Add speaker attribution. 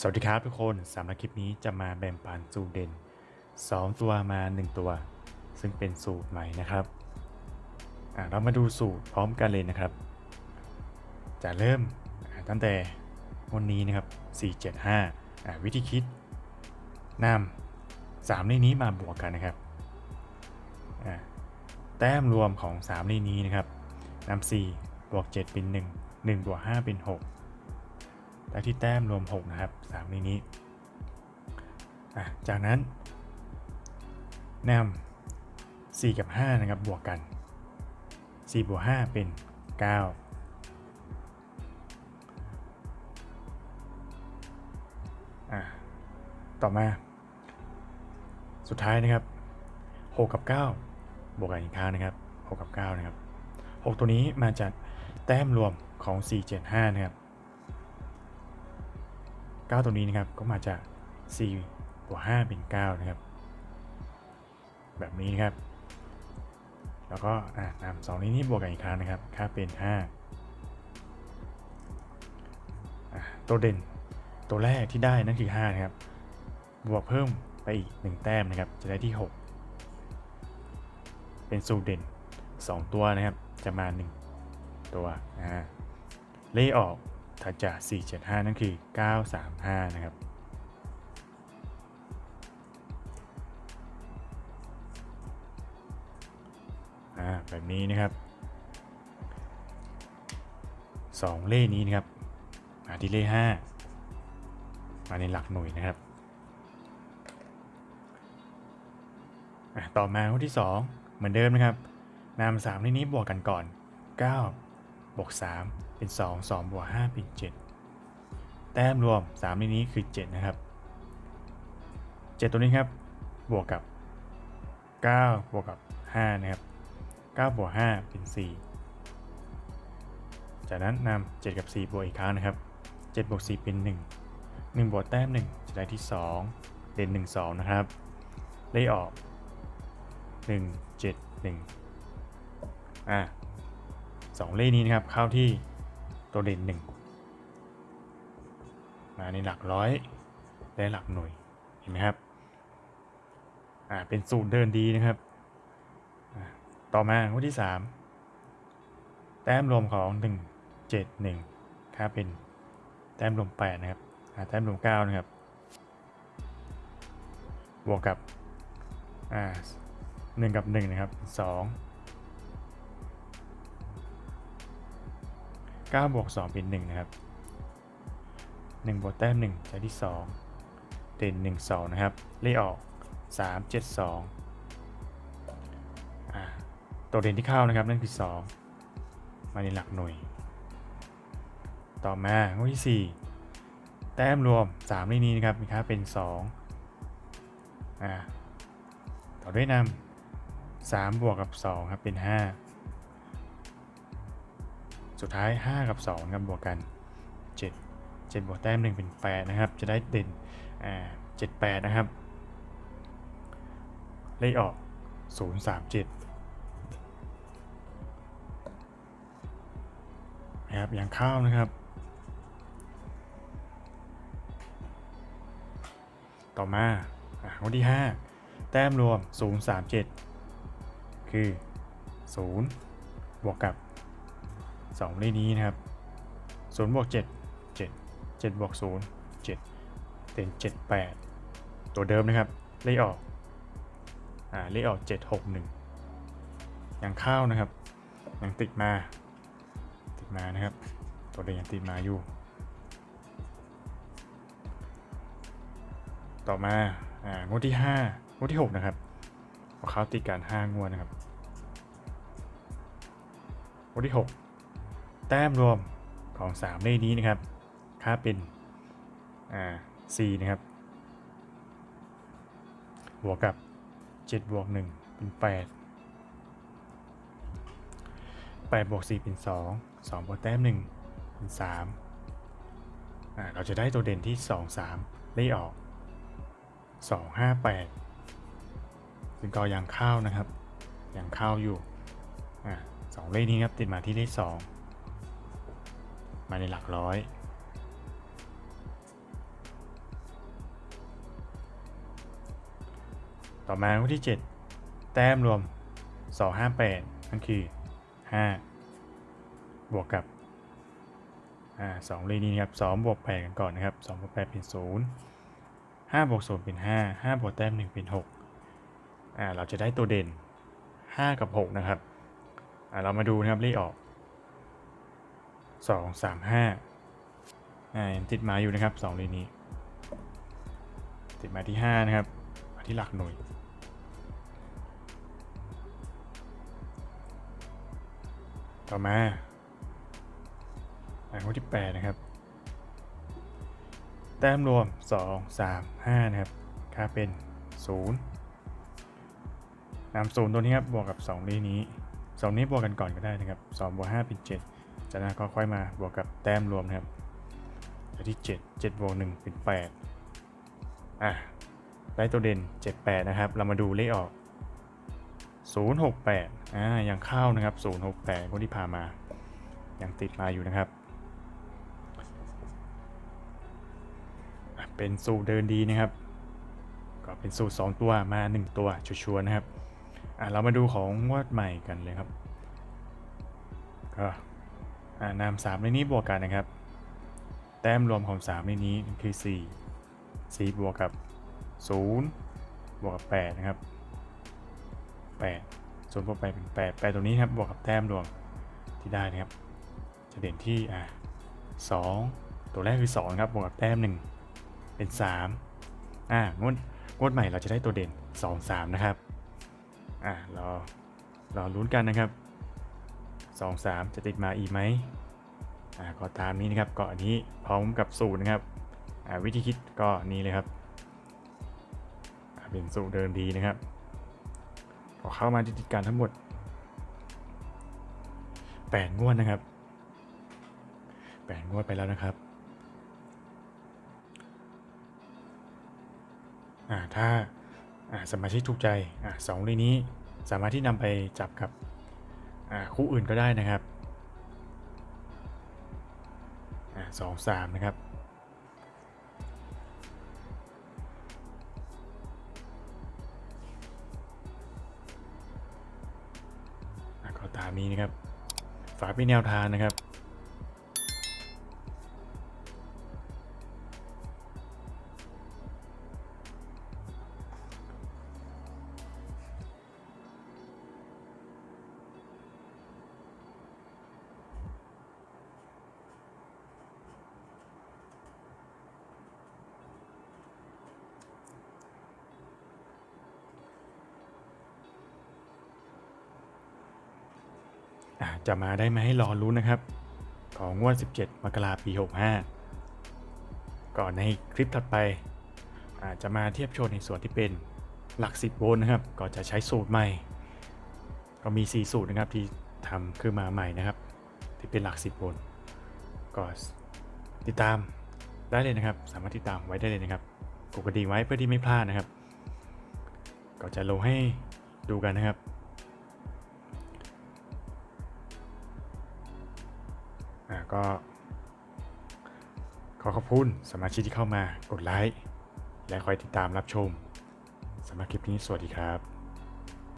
Speaker 1: สวัสดีครับทุกคนสำหรับคลิปนี้จะมาแบ่งปันสูตรเด่น 2 ตัวมา 1 ตัว ซึ่งเป็นสูตรใหม่นะครับเรามาดูสูตรพร้อมกันเลยนะครับ จะเริ่มตั้งแต่วันนี้นะครับ 475 วิธีคิดนำ3เลขนี้มาบวกกันนะครับ แต้มรวมของ3เลขนี้นะครับนำ4บวก 7 เป็น 1 1บวก5เป็น 6 และที่แต้มรวม 6 นะครับ3นี้นี้จากนั้นนำ4 กับ 5 นะครับ บวกกัน 4 บวก 5 เป็น 9 ต่อมา สุดท้ายนะครับ 6 กับ 9 บวกกันอีกครั้งนะครับ 6 กับ 9 นะครับ 6 ตัวนี้มาจากแต้มรวมของ 4 7 5 นะครับ 9 ตัวนี้นะครับก็มาจาก4บวก5เป็น9นะครับ แบบนี้นะครับ แล้วก็นำสองนี้นี่บวกกันอีกครั้งนะครับ ค่าเป็น 5 ตัวเด่นตัวแรกที่ได้นั่นคือ5นะครับ บวกเพิ่มไปอีก 1 แต้มนะครับ จะได้ที่ 6 เป็นสูตรเด่น 2 ตัวนะครับ จะมา 1 ตัวอ่าเล่ออก ถัดจาก 475 นั่นคือ 935 นะครับอ่าแบบนี้นะครับ 2 เลขนี้นะครับ มาที่เลข 5 มาในหลักหน่วยนะครับอะต่อมาข้อที่ 2 เหมือนเดิมนะครับนำ3เลขนี้บวกกันก่อน 9 บวก 3 เป็น 2 2บวก5เป็น 7 แต้มรวม3ในนี้คือ 7 นะครับ 7 ตัวนี้ครับ บวกกับ 9 บวกกับ 5 นะครับ 9 บวก 5 เป็น 4 จากนั้นนำ7 กับ 4 บวกอีกครั้งนะครับ 7 บวก 4 เป็น 1 1 บวกแต้ม 1 จะได้ที่ 2เด่น1 2 นะครับ เลขออก 1 7 1 อะสองเลขนี้นะครับ เข้าที่ ตัวเด่นหนึ่งมาในหลักร้อยและหลักหน่วยเห็นไหมครับอ่าเป็นสูตรเดินดีนะครับ ต่อมาข้อที่ 3 แต้มรวมของ 1 7 1ครับเป็นแต้มรวม8นะครับอ่าแต้มรวม9นะครับ บวกกับอ่าหนึ่งกับ 1 นะครับ 2 9บวก2เป็น 1 นะครับ 1บวกแต้ม1ใช้ที่ 2เด่น1 2 นะครับ เลขออก 3 7 2อ่าตัวเด่นที่เข้านะครับ นั่นคือ 2 มาในหลักหน่วย ต่อมาข้อที่ 4 แต้มรวม 3 เลขนี้นะครับ มีค่าเป็น2อ่าต่อด้วยนำ3บวกกับ2ครับเป็น 5 สุดท้าย 5 กับ 2 ครับบวกกัน 7 7บวกแต้ม1เป็น 8 นะครับ จะได้เด่นอ่า7 8 นะครับ เลขออก 0 3 7 นะครับ อย่างข้าวนะครับ ต่อมาข้อที่ 5 แต้มรวม 0 3 7 คือ 0 บวกกับ 2 เลขนี้นะครับ0บวก7 7 7บวก0 7เป็น7 8 ตัวเดิมนะครับ เลขออกอ่าเลขออก 7 6 1ยังเข้านะครับยังติดมา ติดมานะครับ ตัวเดิมยังติดมาอยู่ ต่อมาอ่างวดที่ 5งวดที่ 6 นะครับพอเขาติดการ 5 งวดนะครับงวดที่ 6 แต้มรวมของ3เลขนี้นะครับ ค่าเป็นอ่า4นะครับ บวกกับ7บวก1เป็น 8 8บวก4เป็น 2 2บวกแต้ม1เป็น3อ่าเราจะได้ตัวเด่นที่ 2 3 เลขออก 2 5 8ซึ่งก็ยังเข้านะครับ ยังเข้าอยู่อ่าสองเลขนี้ครับติดมาที่เลขสอง มาในหลักร้อย ต่อมาข้อที่ 7 แต้มรวม 258 นั่นคือ 5 บวกกับสองเลขนี้ครับ2บวก8กันก่อนนะครับ2บวก8เป็น 0 5บวก0เป็น 5 5บวกแต้ม 1 เป็น 6อ่าเราจะได้ตัวเด่น 5 กับ 6 นะครับอ่าเรามาดูนะครับเลขออก 2 3 5อ่ายังติดหมายอยู่นะครับ2เลขนี้ ติดหมายที่5นะครับมาที่หลักหน่วยต่อมาหมายข้อที่8นะครับ แต้มรวม2 3 5นะครับ ค่าเป็น0นำศูนย์ตัวนี้ครับบวกกับ2เลขนี้2นี้บวกกันก่อนก็ได้นะครับ2บวก5เป็น7จากนั้นก็ค่อยมาบวกกับแต้มรวมนะครับตัวที่ 7 7บวก1เป็น8อะได้ตัวเด่น 78 นะครับ เรามาดูเลขออก 068 อ่า ยังเข้านะครับ 068คนที่พามา ยังติดมาอยู่นะครับ เป็นสูตรเดินดีนะครับ ก็เป็นสูตร 2 ตัวมา 1 ตัวชัวร์ๆนะครับ อะเรามาดูของงวดใหม่กันเลยครับ ก็ อ่านำ3ในนี้บวกกันนะครับ แต้มรวมของ 3 ในนี้คือ 4 4 บวกกับ 0 บวกกับ 8 นะครับ 8 0บวก8เป็น8 8ตัวนี้ครับบวกกับแต้มรวมที่ได้นะครับ จะเด่นที่อะ2ตัวแรกคือ 2 ครับบวกกับแต้ม 1 เป็น 3 อ่างวดงวดใหม่เราจะได้ตัวเด่น 2 3 นะครับ อะรอรอลุ้นกันนะครับ 2 3 จะติดมาอีกไหมอ่าก็ตามนี้นะครับก็อันนี้พร้อมกับสูตรนะครับอ่าวิธีคิดก็นี่เลยครับอ่าเป็นสูตรเดิมดีนะครับพอเข้ามาที่ติดการทั้งหมด 8 งวดนะครับ 8 งวดไปแล้วนะครับอ่าถ้าอ่าสมาชิกถูกใจอ่าสองเลขนี้สามารถที่นำไปจับกับ คู่อื่นก็ได้นะครับอสองสามนะครับก็ตามนี้นะครับ ฝากเป็นแนวทางนะครับ จะมาได้ไหมให้รอรู้นนะครับ ของงวด 17 มกราปี 65 ก่อนในคลิปถัดไป อาจจะมาเทียบโชว์ในส่วนที่เป็นหลัก 10 โวลต์นะครับ ก็จะใช้สูตรใหม่ ก็มี 4 สูตรนะครับที่ทำขึ้นมาใหม่นะครับ ที่เป็นหลัก 10 โวลต์ก็ติดตามได้เลยนะครับ สามารถติดตามไว้ได้เลยนะครับกดกระดิ่งไว้เพื่อที่ไม่พลาดนะครับ ก็จะลงให้ดูกันนะครับ ก็ ขอขอบคุณสมาชิกที่เข้ามากดไลค์ และคอยติดตามรับชมสำหรับคลิปนี้สวัสดีครับ